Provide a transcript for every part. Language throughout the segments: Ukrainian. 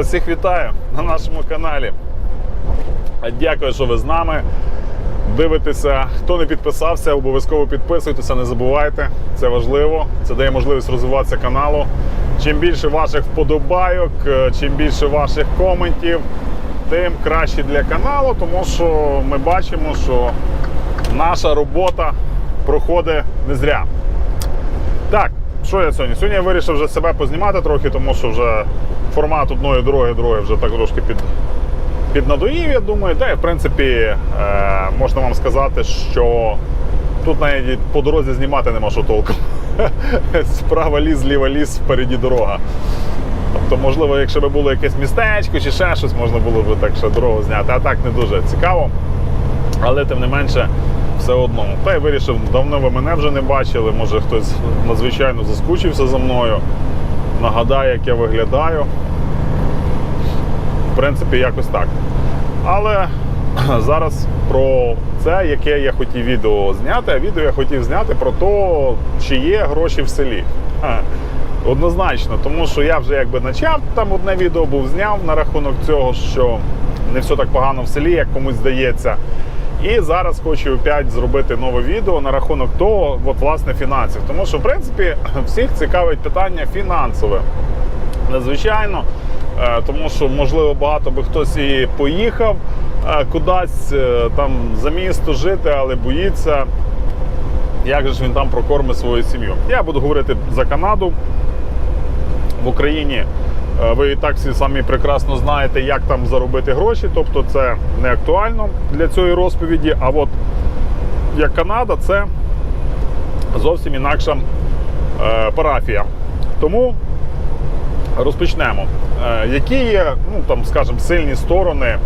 Всіх вітаю на нашому каналі. Дякую, що ви з нами. Дивитеся, хто не підписався, обов'язково підписуйтеся, не забувайте. Це важливо. Це дає можливість розвиватися каналу. Чим більше ваших вподобайок, е, чим більше ваших коментів, тим краще для каналу, тому що ми бачимо, що наша робота проходить не зря. Так, що я сьогодні? Сьогодні я вирішив вже себе познімати трохи, тому що вже формат одної дороги, другої вже так трошки під, піднадоїв, я думаю. Та й в принципі е, можна вам сказати, що тут навіть по дорозі знімати нема що толком. Справа ліс, зліва ліс, впереді дорога. Тобто, можливо, якщо б було якесь містечко чи ще щось, можна було б так ще дорогу зняти. А так не дуже цікаво. Але тим не менше, все одно. Та й вирішив, давно ви мене вже не бачили. Може хтось надзвичайно заскучився за мною. Нагадає, як я виглядаю. В принципі, якось так. Але зараз про це, яке я хотів відео зняти. А відео я хотів зняти про те, чи є гроші в селі. Однозначно, тому що я вже якби почав там одне відео був зняв на рахунок цього, що не все так погано в селі, як комусь здається. І зараз хочу опять зробити нове відео на рахунок того, от, власне, фінансів. Тому що, в принципі, всіх цікавить питання фінансове. Незвичайно, е, тому що, можливо, багато би хтось і поїхав е, кудись е, там за місто жити, але боїться, як же ж він там прокормить свою сім'ю. Я буду говорити за Канаду в Україні. Е, Ви і так всі самі прекрасно знаєте, як там заробити гроші. Тобто це не актуально для цієї розповіді. А от як Канада, це зовсім інакша е, парафія. Тому розпочнемо. Е, Які є, ну там, скажімо, сильні сторони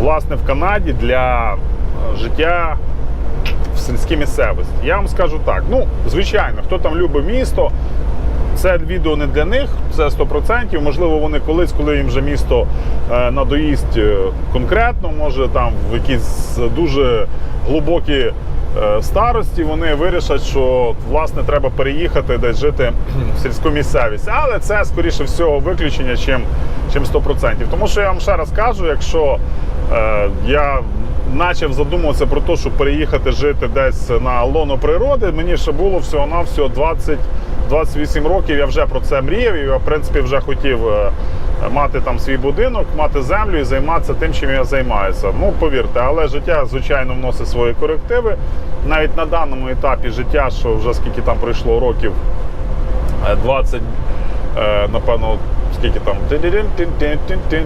власне в Канаді для життя в сільській місцевості? Я вам скажу так: ну, звичайно, хто там любить місто. Це відео не для них, це 100%. Можливо, вони колись, коли їм вже місто е, надоїсть е, конкретно, може там в якісь дуже глибокі е, старості, вони вирішать, що власне треба переїхати десь жити в сільську місцевість. Але це скоріше всього виключення, чим, чим 100%. Тому що я вам ще раз кажу, якщо я почав задумуватися про те, щоб переїхати жити десь на лоно природи, мені ще було всього-навсього 20. 28 років я вже про це мріяв, і я в принципі вже хотів е, мати там свій будинок, мати землю і займатися тим, чим я займаюся. Ну повірте, але життя звичайно вносить свої корективи. Навіть на даному етапі життя, що вже скільки там пройшло років, е, 20, е, напевно, скільки там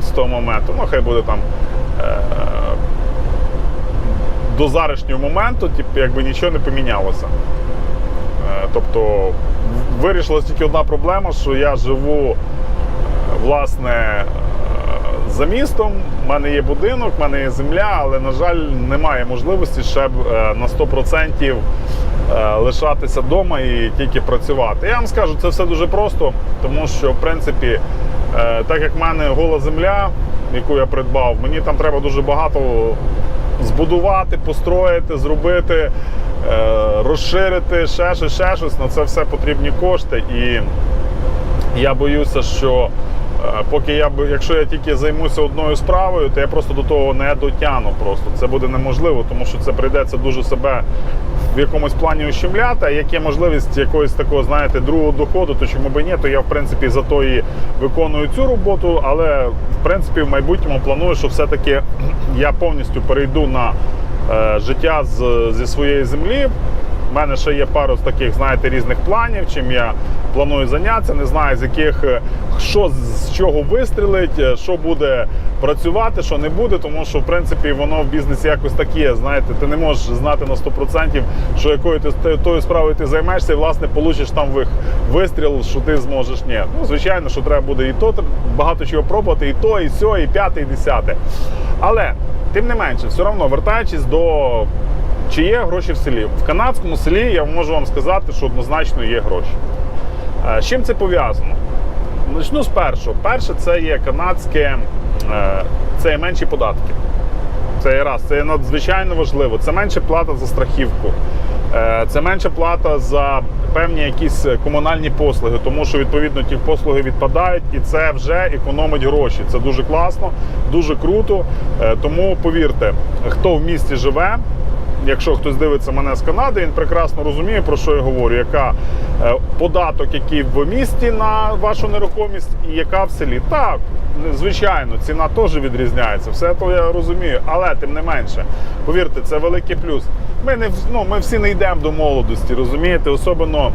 з того моменту. Ну, хай буде там. До зарішнього моменту, типу, якби нічого не помінялося. Е, Тобто вирішилась тільки одна проблема, що я живу е, власне е, за містом, в мене є будинок, в мене є земля, але, на жаль, немає можливості ще на 100% е, лишатися вдома і тільки працювати. Я вам скажу, це все дуже просто, тому що, в принципі, так як в мене гола земля, яку я придбав, мені там треба дуже багато збудувати, построїти, зробити, е, розширити, ще щось, ще щось. На це все потрібні кошти. І я боюся, що е, поки я якщо я тільки займуся одною справою, то я просто до того не дотягну. Просто це буде неможливо, тому що це прийдеться дуже себе в якомусь плані ущемляти. А як є можливість якогось такого, знаєте, другого доходу, то чому би ні, то я в принципі за то і виконую цю роботу. Але в принципі в майбутньому планую, що все-таки я повністю перейду на е, життя з, зі своєї землі. У мене ще є пару з таких, знаєте, різних планів, чим я планую зайнятися. Не знаю, з яких е, що з чого вистрілить, е, що буде працювати, що не буде, тому що в принципі воно в бізнесі якось таке. Знаєте, ти не можеш знати на 100%, що якою ти тою справою ти займаєшся, і власне получиш там вистріл, що ти зможеш. Ні, ну звичайно, що треба буде і то багато чого пробувати, і то, і сьо, і п'яте, і десяте. Але тим не менше, все одно вертаючись до чи є гроші в селі? В канадському селі я можу вам сказати, що однозначно є гроші. Е, З чим це пов'язано? Почну з першого. Перше, це є канадське, е, це є менші податки. Це є раз, це є надзвичайно важливо. Це менша плата за страхівку, е, це менша плата за певні якісь комунальні послуги, тому що відповідно ті послуги відпадають, і це вже економить гроші. Це дуже класно, дуже круто. Тому повірте, хто в місті живе. Якщо хтось дивиться мене з Канади, він прекрасно розуміє, про що я говорю, яка е, податок, який в місті на вашу нерухомість, і яка в селі. Так, звичайно, ціна теж відрізняється. Все то я розумію, але тим не менше, повірте, це великий плюс. Ми не ну, ми всі не йдемо до молодості, розумієте, особливо.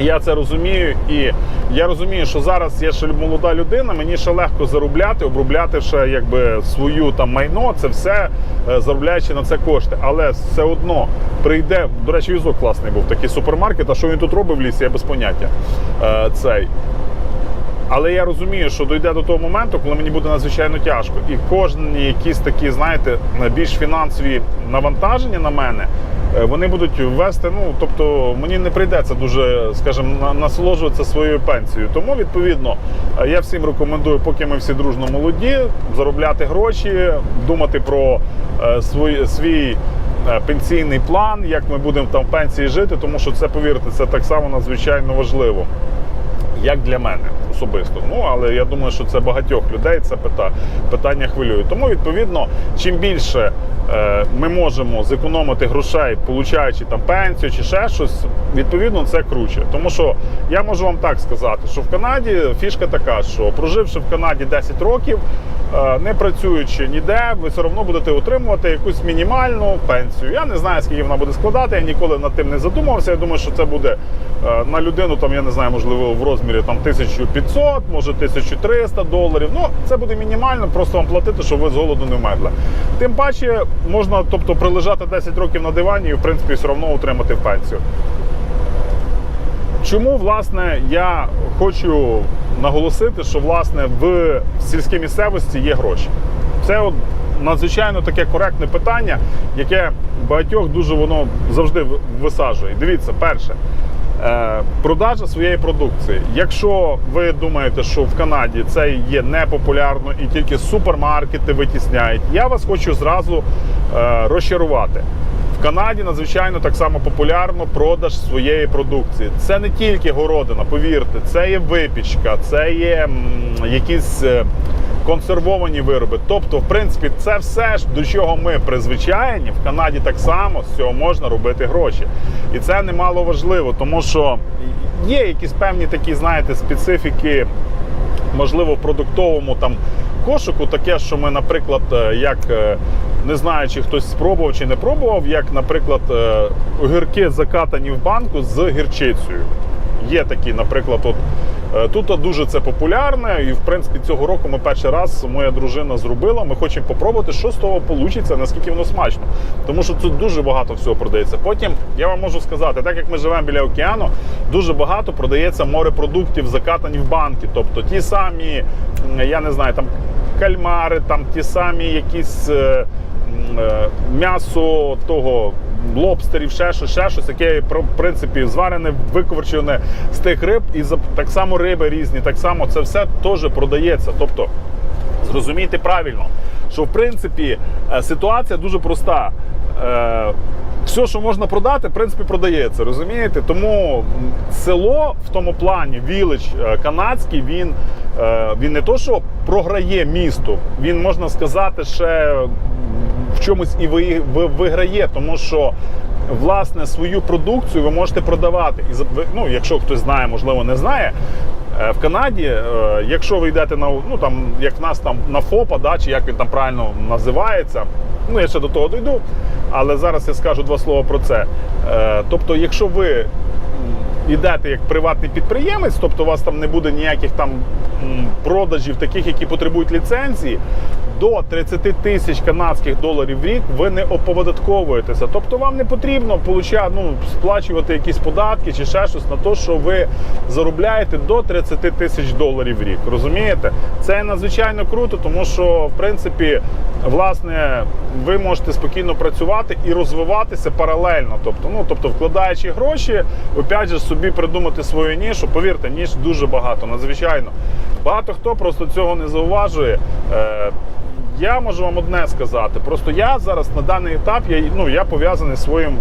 Я це розумію, і я розумію, що зараз я ще молода людина, мені ще легко заробляти, обробляти ще якби свою там майно, це все е, заробляючи на це кошти. Але все одно прийде. До речі, візок класний був такий супермаркет. А що він тут робив в лісі, я без поняття. Е, Цей. Але я розумію, що дійде до того моменту, коли мені буде надзвичайно тяжко. І кожні якісь такі, знаєте, більш фінансові навантаження на мене, е, вони будуть ввести. Ну, тобто мені не прийдеться дуже, скажімо, насолоджуватися своєю пенсією. Тому, відповідно, е, я всім рекомендую, поки ми всі дружно молоді, заробляти гроші, думати про е, свій, свій пенсійний план, як ми будемо там в пенсії жити, тому що це, повірте, це так само надзвичайно важливо як для мене особисто. Ну але я думаю, що це багатьох людей це питання хвилює. Тому відповідно, чим більше е, ми можемо зекономити грошей, получаючи там пенсію чи ще щось, відповідно це круче. Тому що я можу вам так сказати, що в Канаді фішка така, що проживши в Канаді 10 років. е, Не працюючи ніде, ви все одно будете отримувати якусь мінімальну пенсію. Я не знаю, скільки вона буде складати. Я ніколи над тим не задумувався. Я думаю, що це буде е, на людину, там я не знаю, можливо, в розмірі там 1500, може 1300 доларів. Ну це буде мінімально, просто вам платити, щоб ви з голоду не вмерли. Тим паче можна, тобто, прилежати 10 років на дивані і в принципі все одно отримати пенсію. Чому власне я хочу наголосити, що власне в сільській місцевості є гроші? Це от надзвичайно таке коректне питання, яке багатьох дуже воно завжди висаджує. Дивіться, перше. Е, Продажа своєї продукції. Якщо ви думаєте, що в Канаді це є непопулярно і тільки супермаркети витісняють, я вас хочу зразу е, розчарувати. В Канаді надзвичайно так само популярно продаж своєї продукції. Це не тільки городина, повірте, це є випічка, це є якісь е, консервовані вироби. Тобто, в принципі, це все ж до чого ми призвичайні. В Канаді так само з цього можна робити гроші. І це немало важливо, тому що є якісь певні такі, знаєте, специфіки можливо, в продуктовому там кошику таке, що ми, наприклад, е, як е, не знаю, чи хтось спробував чи не пробував, як, наприклад, е, огірки закатані в банку з гірчицею. Є такі, наприклад, от. Тут дуже це популярне, і в принципі цього року ми перший раз моя дружина зробила. Ми хочемо попробувати, що з того вийде, наскільки воно смачно. Тому що тут дуже багато всього продається. Потім я вам можу сказати, так як ми живемо біля океану, дуже багато продається морепродуктів, закатані в банки. Тобто ті самі, я не знаю, там кальмари, там ті самі якісь е, е, м'ясо того. Лобстерів, ще щось, ще щось, яке в принципі зварене, виковерчене з тих риб, і так само риби різні, так само це все теж продається. Тобто зрозумійте правильно, що в принципі е, ситуація дуже проста. Е, Все, що можна продати, в принципі, продається. Розумієте? Тому село в тому плані, вілич е, канадський, він, е, він не то, що програє місту, він можна сказати, ще в чомусь і ви- ви- виграє, тому що. Власне, свою продукцію ви можете продавати. І ну, якщо хтось знає, можливо, не знає. Е, В Канаді, е, якщо ви йдете на ну там, як в нас там на ФОПа, да, чи як він там правильно називається, ну я ще до того дойду, але зараз я скажу два слова про це. Е, Тобто, якщо ви йдете як приватний підприємець, тобто у вас там не буде ніяких там продажів, таких, які потребують ліцензії. До 30 тисяч канадських доларів в рік ви не оподатковуєтеся. Тобто вам не потрібно получа- ну, сплачувати якісь податки чи ще щось на те, що ви заробляєте до 30 тисяч доларів в рік. Розумієте? Це надзвичайно круто, тому що в принципі, власне, ви можете спокійно працювати і розвиватися паралельно. Тобто, ну тобто, вкладаючи гроші, опять же собі придумати свою нішу. Повірте, ніж дуже багато, надзвичайно. Багато хто просто цього не зауважує. Е, я можу вам одне сказати. Просто я зараз на даний етап я, ну, я пов'язаний своїм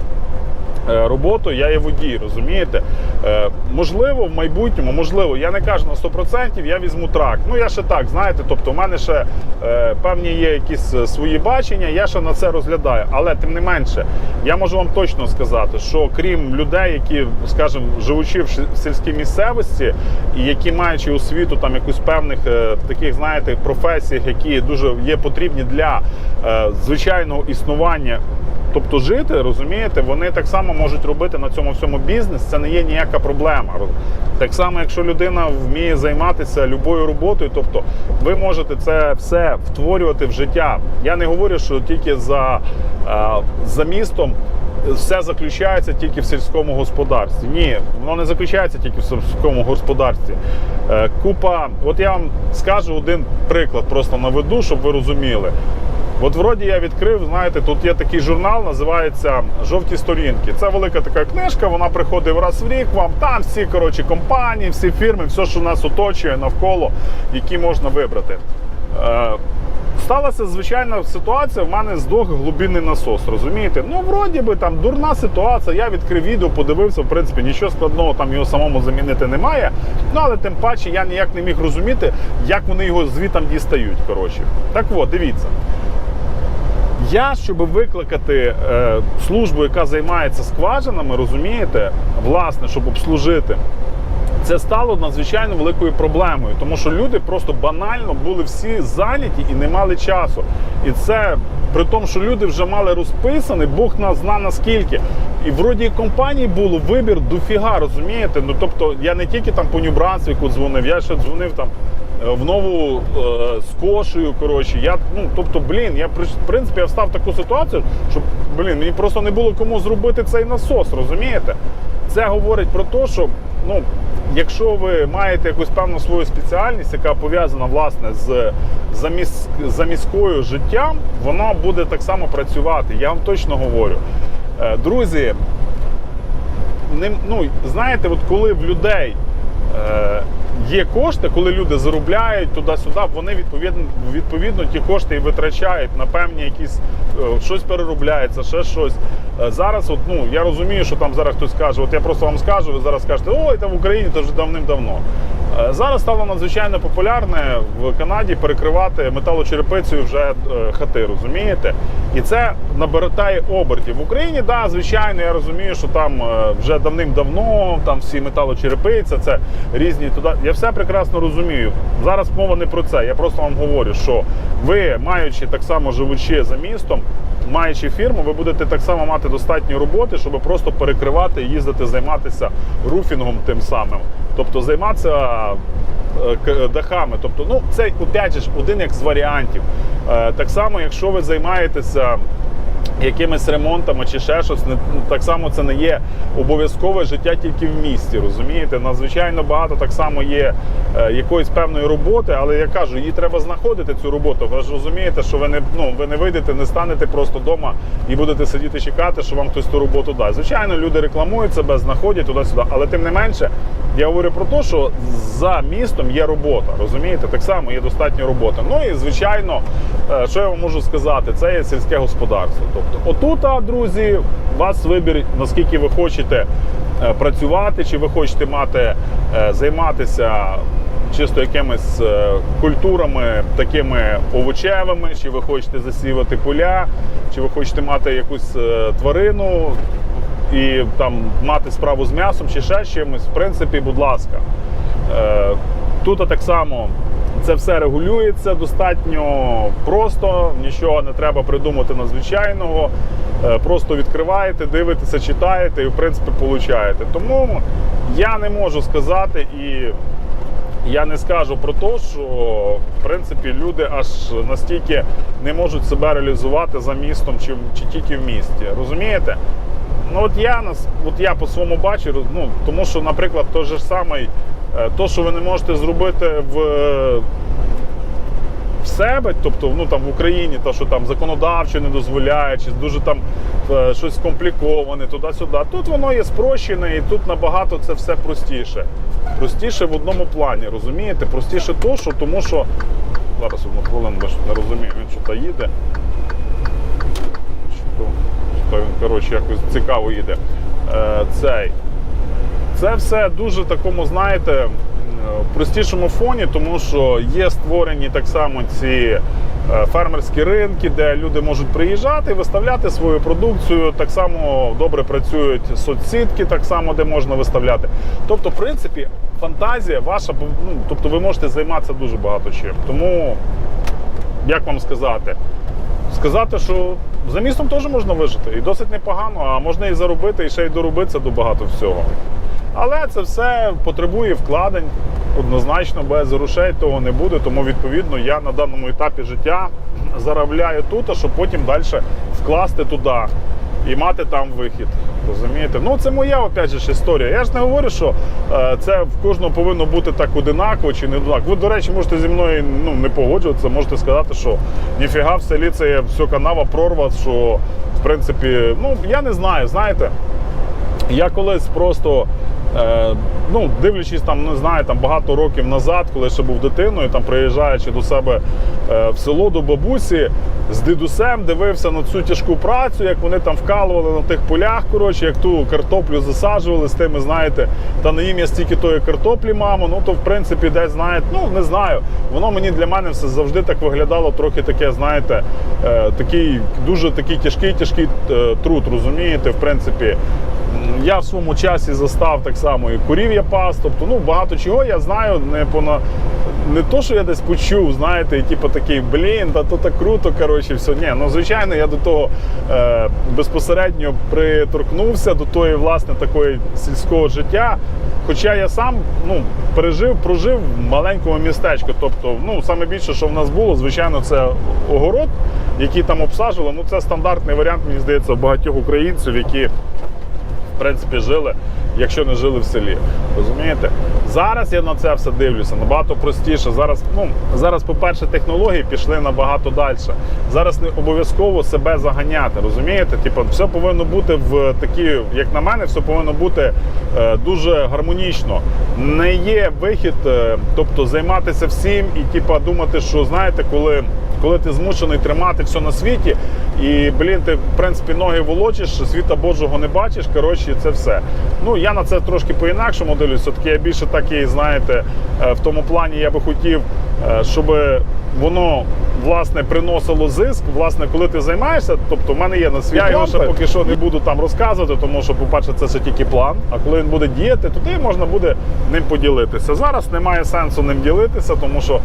роботу, я є водій, розумієте? Е, можливо, в майбутньому, можливо, я не кажу на 100%, я візьму трак. Ну я ще так, знаєте, тобто, в мене ще е, певні є якісь е, свої бачення, я ще на це розглядаю. Але тим не менше, я можу вам точно сказати, що крім людей, які, скажімо, живучи в сільській місцевості, і які маючи освіту там якусь певних е, таких, знаєте, професіях, які дуже є потрібні для е, звичайного існування. Тобто жити, розумієте, вони так само можуть робити на цьому всьому бізнес. Це не є ніяка проблема. Так само, якщо людина вміє займатися любою роботою, тобто ви можете це все втворювати в життя. Я не говорю, що тільки за, е, за містом. Все заключається тільки в сільському господарстві. Ні, воно не заключається тільки в сільському господарстві. Е, Купа, от я вам скажу один приклад, просто наведу, щоб ви розуміли. От вроді я відкрив, знаєте, тут є такий журнал, називається Жовті сторінки. Це велика така книжка, вона приходить раз в рік вам. Там всі коротше, компанії, всі фірми, все, що нас оточує навколо, які можна вибрати. Е, Сталася звичайна ситуація, в мене здох глибинний насос, розумієте? Ну, вроді би там дурна ситуація. Я відкрив відео, подивився, в принципі, нічого складного там його самому замінити немає. Ну, але тим паче я ніяк не міг розуміти, як вони його звітам дістають. Коротше. Так от, дивіться. Я, щоб викликати е, службу, яка займається скважинами, розумієте, власне, щоб обслужити, це стало надзвичайно великою проблемою, тому що люди просто банально були всі зайняті і не мали часу. І це при тому, що люди вже мали розписаний, Бог нас зна наскільки. І вроді і компаній було вибір дофіга, розумієте? Ну тобто я не тільки там по Нью-Брансвіку дзвонив, я ще дзвонив там в нову е, з кошею. Коротше, я ну тобто, блін, я в принципі я встав в таку ситуацію, що блін, мені просто не було кому зробити цей насос, розумієте? Це говорить про те, що ну, якщо ви маєте якусь певну свою спеціальність, яка пов'язана власне з заміс, заміською життям, вона буде так само працювати. Я вам точно говорю. Е, Друзі, не, ну, знаєте, от коли в людей е, є кошти, коли люди заробляють туди-сюди, вони відповідно, відповідно ті кошти і витрачають на певні якісь е, щось переробляється, ще щось. Е, зараз, от, ну, я розумію, що там зараз хтось каже, от я просто вам скажу, ви зараз скажете, ой, там в Україні це вже давним-давно. Е, Зараз стало надзвичайно популярне в Канаді перекривати металочерепицею вже е, хати, розумієте? І це набирає обертів. В Україні, да, звичайно, я розумію, що там е, вже давним-давно там всі металочерепиця, це різні туди. Я все прекрасно розумію. Зараз мова не про це. Я просто вам говорю, що ви, маючи так само живучи за містом, маючи фірму, ви будете так само мати достатньо роботи, щоб просто перекривати, їздити, займатися руфінгом тим самим. Тобто займатися е, дахами. Тобто, ну це опять же один як з варіантів. Е, Так само, якщо ви займаєтеся. Якимись ремонтами чи ще щось, ну, так само це не є обов'язкове життя тільки в місті. Розумієте? Надзвичайно багато так само є е, якоїсь певної роботи, але я кажу, її треба знаходити цю роботу. Ви ж розумієте, що ви не ну ви не вийдете, не станете просто вдома і будете сидіти чекати, що вам хтось ту роботу дасть. Звичайно, люди рекламують себе, знаходять туди-сюди, але тим не менше, я говорю про те, що за містом є робота. Розумієте, так само є достатньо роботи. Ну і звичайно, е, що я вам можу сказати, це є сільське господарство. Тобто, отут, друзі, у вас вибір, наскільки ви хочете е, працювати, чи ви хочете мати е, займатися. Чисто якимись е, культурами такими овочевими, чи ви хочете засівати поля, чи ви хочете мати якусь е, тварину і там мати справу з м'ясом чи ще чимось, в принципі, будь ласка. Е, Тут так само це все регулюється достатньо просто, нічого не треба придумати надзвичайного. Просто відкриваєте, дивитеся, читаєте і в принципі получаєте. Тому я не можу сказати і я не скажу про те, що в принципі люди аж настільки не можуть себе реалізувати за містом чи, чи тільки в місті. Розумієте? Ну от я нас, от я по своєму бачу, ну тому що, наприклад, той же самий, е, то, що ви не можете зробити в. В себе, тобто ну там в Україні, то що там законодавчо не дозволяє, чи дуже там е, щось компліковане, туди-сюди. Тут воно є спрощене, і тут набагато це все простіше. Простіше в одному плані, розумієте? Простіше то, що тому що зараз одну хвилину, бо не розумію, він що то їде. Чи то, він, коротше, якось цікаво їде. е, цей. Це все дуже такому, знаєте, простішому фоні, тому що є створені так само ці е, фермерські ринки, де люди можуть приїжджати і виставляти свою продукцію. Так само добре працюють соцсітки, так само, де можна виставляти. Тобто, в принципі, фантазія ваша, ну, тобто ви можете займатися дуже багато чим. Тому, як вам сказати? Сказати, що за містом теж можна вижити і досить непогано, а можна і заробити, і ще й доробитися до багато всього. Але це все потребує вкладень. Однозначно, без грошей того не буде. Тому, відповідно, я на даному етапі життя заробляю тут, а щоб потім далі вкласти туди і мати там вихід. Розумієте? Ну це моя опять же історія. Я ж не говорю, що е, це в кожного повинно бути так одинаково чи не одинаково. Ви, до речі, можете зі мною ну, не погоджуватися, можете сказати, що ніфіга в селі це є все канава прорва, що в принципі, ну я не знаю, знаєте. Я колись просто, ну, дивлячись там, не знаю, там багато років назад, коли ще був дитиною, там приїжджаючи до себе е, в село до бабусі, з дідусем дивився на цю тяжку працю, як вони там вкалували на тих полях, коротше, як ту картоплю засаджували з тими, знаєте, та на ім'я стільки тої картоплі, мамо. Ну то в принципі десь знаєте, ну не знаю. Воно мені для мене все завжди так виглядало, трохи таке, знаєте, е, такий дуже такий тяжкий, тяжкий е, труд, розумієте, в принципі. Я в своєму часі застав так само і курів я пас. Тобто, ну багато чого я знаю, не пона не то, що я десь почув, знаєте, і типу такий блін, та то так круто. Коротше, все. Ні, ну звичайно, я до того е, безпосередньо приторкнувся до тої, власне, такої сільського життя. Хоча я сам ну, пережив, прожив в маленькому містечку. Тобто, ну саме більше, що в нас було, звичайно, це огород, який там обсаджували. Ну, це стандартний варіант, мені здається, багатьох українців, які принципі жили, якщо не жили в селі. Розумієте? Зараз я на це все дивлюся набагато простіше. Зараз, ну зараз, по-перше, технології пішли набагато далі. Зараз не обов'язково себе заганяти. Розумієте? Типу, все повинно бути в такі, як на мене, все повинно бути е, дуже гармонічно. Не є вихід, е, тобто займатися всім і типу, думати, що знаєте, коли. Коли ти змушений тримати все на світі, і блін, ти в принципі ноги волочиш, світа Божого не бачиш. Коротше, це все. Ну я на це трошки по-інакшому дивлюсь. Все-таки я більше так і знаєте, е, в тому плані я би хотів, е, щоб воно власне приносило зиск. Власне, коли ти займаєшся, тобто в мене є на свій я його ще поки що не буду там розказувати, тому що, по-перше, це все тільки план. А коли він буде діяти, то тоді можна буде ним поділитися. Зараз немає сенсу ним ділитися, тому що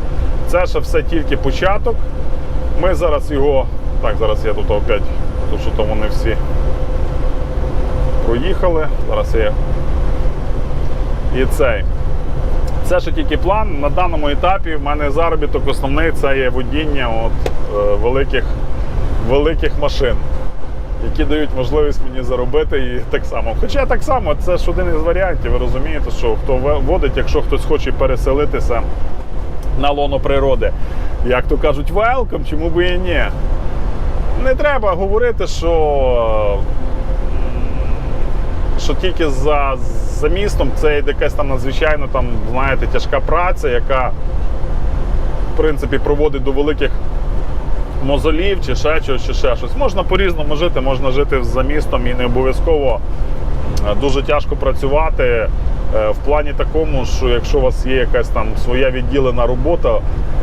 це ще все тільки початок. Ми зараз його. Так, зараз я тут опять, тут що там вони всі проїхали. Зараз я. І цей. Це ще тільки план. На даному етапі в мене заробіток основний це є водіння от, е, великих, великих машин, які дають можливість мені заробити і так само. Хоча так само, це ж один із варіантів. Ви розумієте, що хто водить, якщо хтось хоче переселитися на лоно природи, як то кажуть, welcome, чому би і ні. Не треба говорити, що що тільки за, за містом це якась там надзвичайно там, знаєте, тяжка праця, яка в принципі проводить до великих мозолів чи ще щось, чи ще щось. Можна по-різному жити, можна жити за містом і не обов'язково е, дуже тяжко працювати. е, В плані такому, що якщо у вас є якась там своя відділена робота,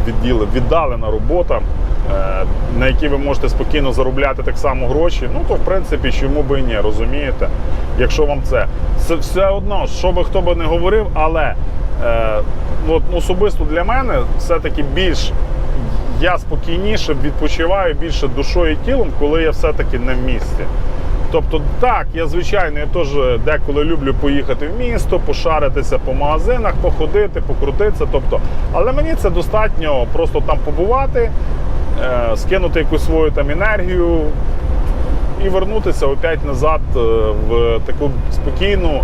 відділи, віддалена робота, е, на якій ви можете спокійно заробляти так само гроші, ну то в принципі чому би і ні, розумієте? Якщо вам це. Це все одно, що би хто би не говорив, але е, от особисто для мене все-таки більш я спокійніше відпочиваю більше душою і тілом, коли я все-таки не в місті. Тобто, так, я звичайно, я теж деколи люблю поїхати в місто, пошаритися по магазинах, походити, покрутитися. Тобто, але мені це достатньо просто там побувати, е, скинути якусь свою там енергію і вернутися опять назад е, в таку спокійну,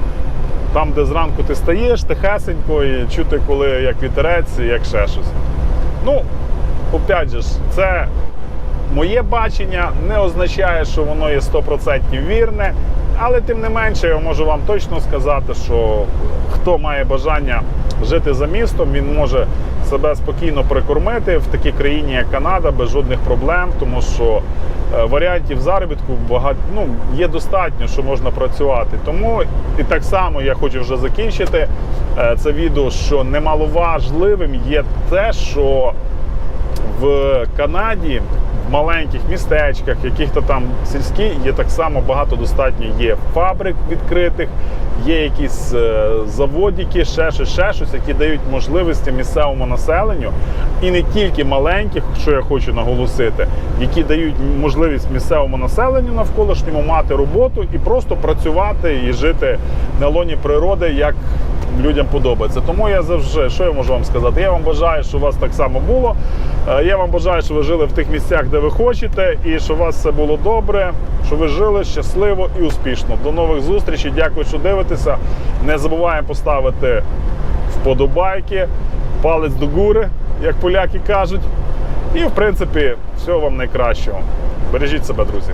там, де зранку ти стаєш, тихесенько, і чути, коли як вітерець, як ще щось. Ну, опять же, це моє бачення не означає, що воно є 100% вірне, але тим не менше, я можу вам точно сказати, що хто має бажання жити за містом, він може себе спокійно прикормити в такій країні, як Канада, без жодних проблем, тому що е, варіантів заробітку багато ну, є достатньо, що можна працювати. Тому і так само я хочу вже закінчити е, це відео, що немаловажливим є те, що в Канаді, маленьких містечках, яких-то там сільські, є так само багато достатньо є фабрик відкритих, є якісь е, заводики, ще щось, ще щось, які дають можливості місцевому населенню, і не тільки маленьких, що я хочу наголосити, які дають можливість місцевому населенню навколишньому мати роботу і просто працювати і жити на лоні природи, як людям подобається. Тому я завжди, що я можу вам сказати? Я вам бажаю, щоб у вас так само було. Е, Я вам бажаю, щоб ви жили в тих місцях, де ви хочете, і щоб у вас все було добре, щоб ви жили щасливо і успішно. До нових зустрічей. Дякую, що дивитеся. Не забуваємо поставити вподобайки, палець до гури, як поляки кажуть. І, в принципі, всього вам найкращого. Бережіть себе, друзі.